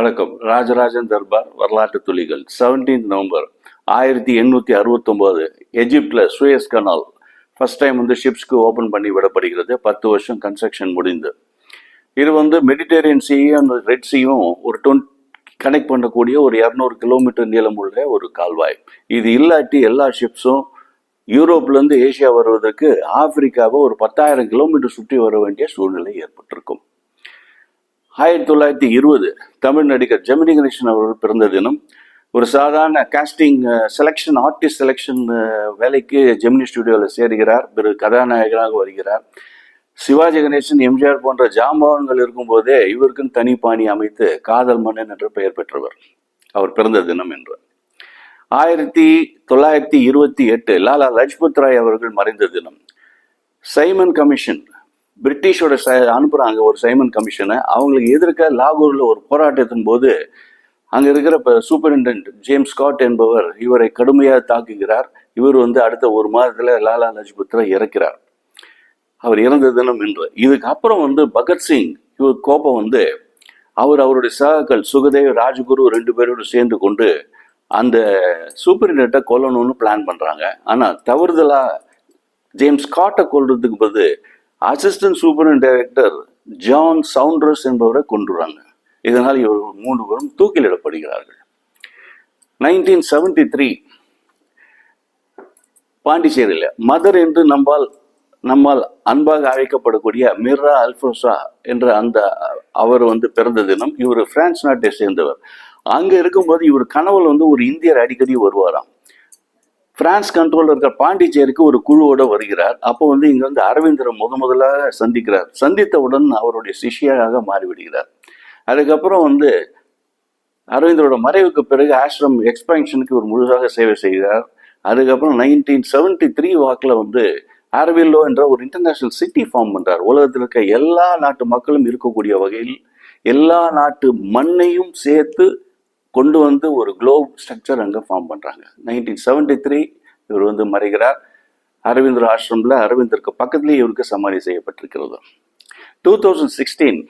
வணக்கம். ராஜராஜன் தர்பார் வரலாற்று துளிகள். 17th நவம்பர் ஆயிரத்தி எண்ணூற்றி அறுபத்தொம்போது எஜிப்டில் சுயஸ் கனால். ஃபஸ்ட் டைம் வந்து ஷிப்ஸ்க்கு ஓப்பன் பண்ணி விடப்படுகிறது. பத்து வருஷம் கன்ஸ்ட்ரக்ஷன் முடிந்து. இது வந்து மெடிடேரியன் சீயும் ரெட் சீயும் ஒரு டொன் கனெக்ட் பண்ணக்கூடிய ஒரு இரநூறு கிலோமீட்டர் நீளம் உள்ள ஒரு கால்வாய். இது இல்லாட்டி எல்லா ஷிப்ஸும் யூரோப்லேருந்து ஏசியா வருவதற்கு ஆப்பிரிக்காவை ஒரு பத்தாயிரம் கிலோமீட்டர் சுற்றி வர வேண்டிய சூழ்நிலை ஏற்பட்டிருக்கும். ஆயிரத்தி தொள்ளாயிரத்தி இருபது தமிழ் நடிகர் ஜெமினி கணேசன் அவர்கள் பிறந்த தினம் ஒரு சாதாரண காஸ்டிங் செலெக்ஷன் ஆர்டிஸ்ட் செலெக்ஷன் வேலைக்கு ஜெமினி ஸ்டுடியோவில் சேருகிறார். பிறகு கதாநாயகராக வருகிறார். சிவாஜி கணேசன் எம்ஜிஆர் போன்ற ஜாம்பவான்கள் இருக்கும்போதே இவருக்குன்னு தனி பாணி அமைத்து காதல் மன்னன் என்று பெயர் பெற்றவர். அவர் பிறந்த தினம் என்று. ஆயிரத்தி தொள்ளாயிரத்தி இருபத்தி எட்டு லாலா லஜ்பத் ராய் அவர்கள் மறைந்த தினம். சைமன் கமிஷன் பிரிட்டிஷோட ச அனுப்புகிறாங்க ஒரு சைமன் கமிஷனை. அவங்களுக்கு எதிர்க்க லாகூரில் ஒரு போராட்டத்தின் போது அங்கே இருக்கிற இப்போ சூப்பரிண்டென்ட் ஜேம்ஸ் ஸ்காட் என்பவர் இவரை கடுமையாக தாக்குகிறார். இவர் வந்து அடுத்த ஒரு மாதத்தில் லாலா லஜ்பத் ராய் இறக்கிறார். அவர் இறந்த தினம் என்று இதுக்கு அப்புறம் வந்து பகத்சிங் இவர் கோபம் வந்து அவர் அவருடைய சகாக்கள் சுகதேவ் ராஜகுரு ரெண்டு பேரோடு சேர்ந்து கொண்டு அந்த சூப்பரிண்டென்ட்டை கொல்லணும்னு பிளான் பண்ணுறாங்க ஆனால் தவறுதலாக ஜேம்ஸ் ஸ்காட்டை கொல்றதுக்கு பதில் assistant superintendent director John Saunders என்பவரை கொண்டுறாங்க இதனால் இவர்கள் மூன்று பேரும் தூக்கிலிடப்படுகிறார்கள். நைன்டீன் செவன்டி த்ரீ பாண்டிச்சேரியில் மதர் என்று நம்பால் நம்மால் அன்பாக அழைக்கப்படக்கூடிய மிர்ரா அல்ஃபோசா என்ற அந்த அவர் வந்து பிறந்த தினம் இவர் பிரான்ஸ் நாட்டை சேர்ந்தவர். அங்கே இருக்கும்போது இவர் கனவுல வந்து ஒரு இந்தியர் அடிக்கடி வருவாராம். பிரான்ஸ் கண்ட்ரோலில் இருக்கிற பாண்டிச்சேரிக்கு ஒரு குழுவோட வருகிறார். அப்போ வந்து இங்கே வந்து அரவிந்தரை முத முதலாக சந்திக்கிறார். சந்தித்தவுடன் அவருடைய சிஷ்யராக மாறிவிடுகிறார். அதுக்கப்புறம் வந்து அரவிந்தரோட மறைவுக்கு பிறகு ஆஷ்ரம் எக்ஸ்பென்ஷனுக்கு ஒரு முழுதாக சேவை செய்கிறார். அதுக்கப்புறம் நைன்டீன் செவன்டி த்ரீ வாக்கில் வந்து ஆர்வில்லோ என்ற ஒரு இன்டர்நேஷனல் சிட்டி ஃபார்ம் பண்ணுறார் உலகத்தில் இருக்க எல்லா நாட்டு மக்களும் இருக்கக்கூடிய வகையில் எல்லா நாட்டு மண்ணையும் சேர்த்து கொண்டு வந்து ஒரு குளோப் ஸ்ட்ரக்சர் அங்கே ஃபார்ம் பண்ணுறாங்க நைன்டீன் செவன்டி த்ரீ இவர் வந்து மறைகிறார். அரவிந்தர் ஆசிரமில் அரவிந்தருக்கு பக்கத்துலேயே இவருக்கு சமாதி செய்யப்பட்டிருக்கிறது. Two thousand sixteen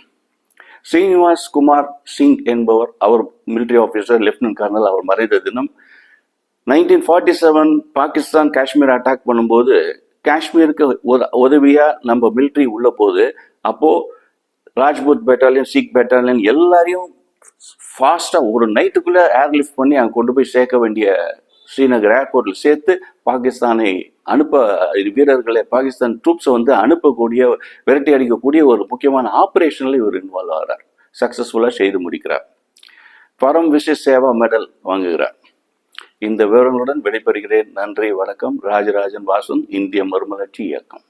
Srinivas Kumar Singh என்பவர் அவர் மிலிட்டரி ஆஃபீஸர் லெப்டினன்ட் கர்னல் அவர் மறைந்த தினம் nineteen forty seven Pakistan Kashmir attack பண்ணும்போது காஷ்மீருக்கு உத உதவியாக நம்ம மிலிட்ரி உள்ள போது அப்போது ராஜ்புத் பெட்டாலியன் சிக் பெட்டாலியன் எல்லாரையும் ஃபாஸ்ட்டாக ஒரு நைட்டுக்குள்ளே ஏர்லிஃப்ட் பண்ணி அங்கே கொண்டு போய் சேர்க்க வேண்டிய ஸ்ரீநகர் ஏர்போர்ட்டில் சேர்த்து பாகிஸ்தானை அனுப்ப வீரர்களை பாகிஸ்தான் ட்ரூப்ஸை வந்து அனுப்பக்கூடிய விரட்டி அடிக்கக்கூடிய ஒரு முக்கியமான ஆப்ரேஷனில் இவர் இன்வால்வ் ஆகிறார் சக்ஸஸ்ஃபுல்லாக செய்து முடிக்கிறார். பரம் விசேஷ சேவா மெடல் வாங்குகிறார். இந்த விவரங்களுடன் விடைபெறுகிறேன். நன்றி வணக்கம். ராஜராஜன் வாசன் இந்திய மறுமலர்ச்சி இயக்கம்.